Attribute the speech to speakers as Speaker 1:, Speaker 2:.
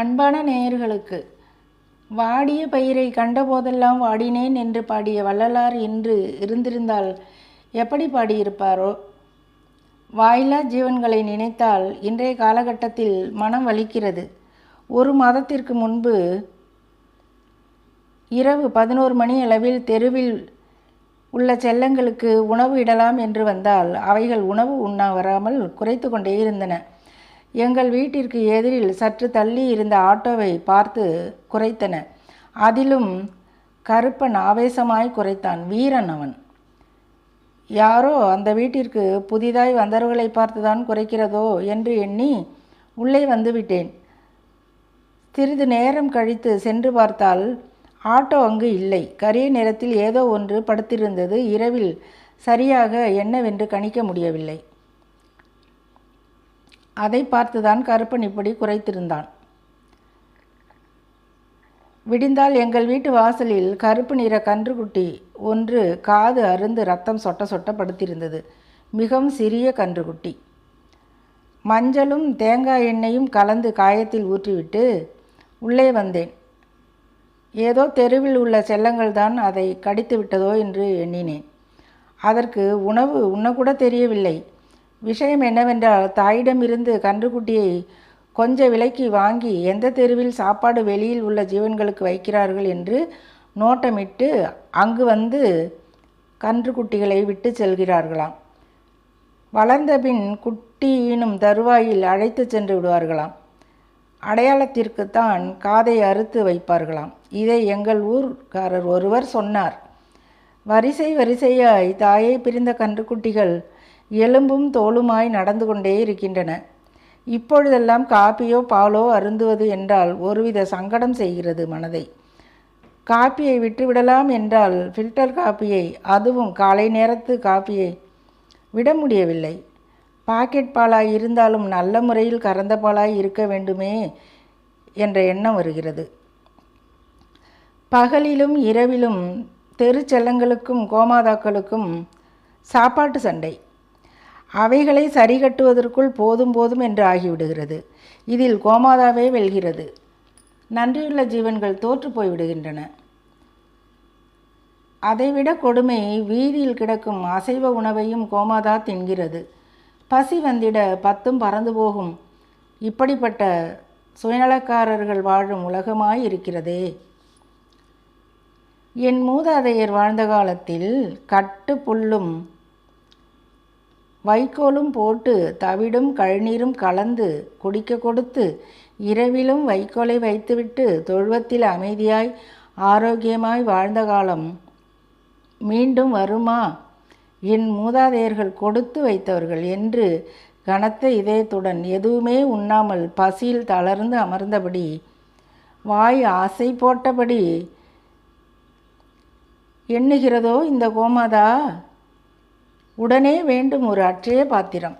Speaker 1: அன்பான நேயர்களுக்கு வாடிய பயிரை கண்டபோதெல்லாம் வாடினேன் என்று பாடிய வள்ளலார் இன்று இருந்திருந்தால் எப்படி பாடியிருப்பாரோ? வாயில்லா ஜீவன்களை நினைத்தால் இன்றைய காலகட்டத்தில் மனம் வலிக்கிறது. ஒரு மாதத்திற்கு முன்பு இரவு பதினோரு மணி அளவில் தெருவில் உள்ள செல்லங்களுக்கு உணவு இடலாம் என்று வந்தால் அவைகள் உணவு உண்ணா வராமல் குறைத்து கொண்டே இருந்தன. எங்கள் வீட்டிற்கு எதிரில் சற்று தள்ளி இருந்த ஆட்டோவை பார்த்து குறைத்தன. அதிலும் கருப்பன் ஆவேசமாய் குறைத்தான். வீரன் அவன். யாரோ அந்த வீட்டிற்கு புதிதாய் வந்தவர்களை பார்த்துதான் குறைக்கிறதோ என்று எண்ணி உள்ளே வந்துவிட்டேன். சிறிது நேரம் கழித்து சென்று பார்த்தால் ஆட்டோ அங்கு இல்லை. கரிய நிறத்தில் ஏதோ ஒன்று படுத்திருந்தது. இரவில் சரியாக என்னவென்று கணிக்க முடியவில்லை. அதை பார்த்துதான் கருப்பன் இப்படி குறைத்திருந்தான். விடிந்தால் எங்கள் வீட்டு வாசலில் கருப்பு நிற கன்றுக்குட்டி ஒன்று காது அருந்து ரத்தம் சொட்ட சொட்ட படுத்திருந்தது. மிகவும் சிறிய கன்றுக்குட்டி. மஞ்சளும் தேங்காய் எண்ணெயும் கலந்து காயத்தில் ஊற்றிவிட்டு உள்ளே வந்தேன். ஏதோ தெருவில் உள்ள செல்லங்கள் தான் அதை கடித்து விட்டதோ என்று எண்ணினேன். அதற்கு உணவு உண்ணக்கூட தெரியவில்லை. விஷயம் என்னவென்றால் தாயிடமிருந்து கன்றுக்குட்டியை கொஞ்ச விலைக்கு வாங்கி எந்த தெருவில் சாப்பாடு வெளியில் உள்ள ஜீவன்களுக்கு வைக்கிறார்கள் என்று நோட்டமிட்டு அங்கு வந்து கன்றுக்குட்டிகளை விட்டு செல்கிறார்களாம். வளர்ந்த பின் குட்டியினும் தருவாயில் அழைத்து சென்று விடுவார்களாம். அடையாளத்திற்குத்தான் காதை அறுத்து வைப்பார்களாம். இதை எங்கள் ஊர்க்காரர் ஒருவர் சொன்னார். வரிசை வரிசையாய் தாயை பிரிந்த கன்றுக்குட்டிகள் எலும்பும் தோலுமாய் நடந்து கொண்டே இருக்கின்றன. இப்பொழுதெல்லாம் காப்பியோ பாலோ அருந்துவது என்றால் ஒருவித சங்கடம் செய்கிறது மனதை. காப்பியை விட்டுவிடலாம் என்றால் ஃபில்டர் காப்பியை அதுவும் காலை நேரத்து காப்பியை விட முடியவில்லை. பாக்கெட் பாலாய் இருந்தாலும் நல்ல முறையில் கறந்த பாலாய் இருக்க வேண்டுமே என்ற எண்ணம் வருகிறது. பகலிலும் இரவிலும் தெருச்செல்லங்களுக்கும் கோமாதாக்களுக்கும் சாப்பாட்டு சண்டை. அவைகளை சரி கட்டுவதற்குள் போதும் போதும் என்று ஆகிவிடுகிறது. இதில் கோமாதாவே வெல்கிறது. நன்றியுள்ள ஜீவன்கள் தோற்று போய்விடுகின்றன. அதைவிட கொடுமை வீதியில் கிடக்கும் அசைவ உணவையும் கோமாதா தின்கிறது. பசி வந்திட பத்தும் பறந்து போகும். இப்படிப்பட்ட சுயநலக்காரர்கள் வாழும் உலகமாய் இருக்கிறதே என் மூதாதையர் வாழ்ந்த காலத்தில் கட்டு புல்லும் வைக்கோலும் போட்டு தவிடும் கழுநீரும் கலந்து குடிக்க கொடுத்து இரவிலும் வைக்கோலை வைத்துவிட்டு தொழுவத்தில் அமைதியாய் ஆரோக்கியமாய் வாழ்ந்த காலம் மீண்டும் வருமா? என் மூதாதையர்கள் கொடுத்து வைத்தவர்கள் என்று கனத்த இதயத்துடன் எதுவுமே உண்ணாமல் பசியில் தளர்ந்து அமர்ந்தபடி வாய் ஆசை போட்டபடி எண்ணுகிறதோ இந்த கோமாதா? உடனே வேண்டும் ஒரு அற்றைய பாத்திரம்.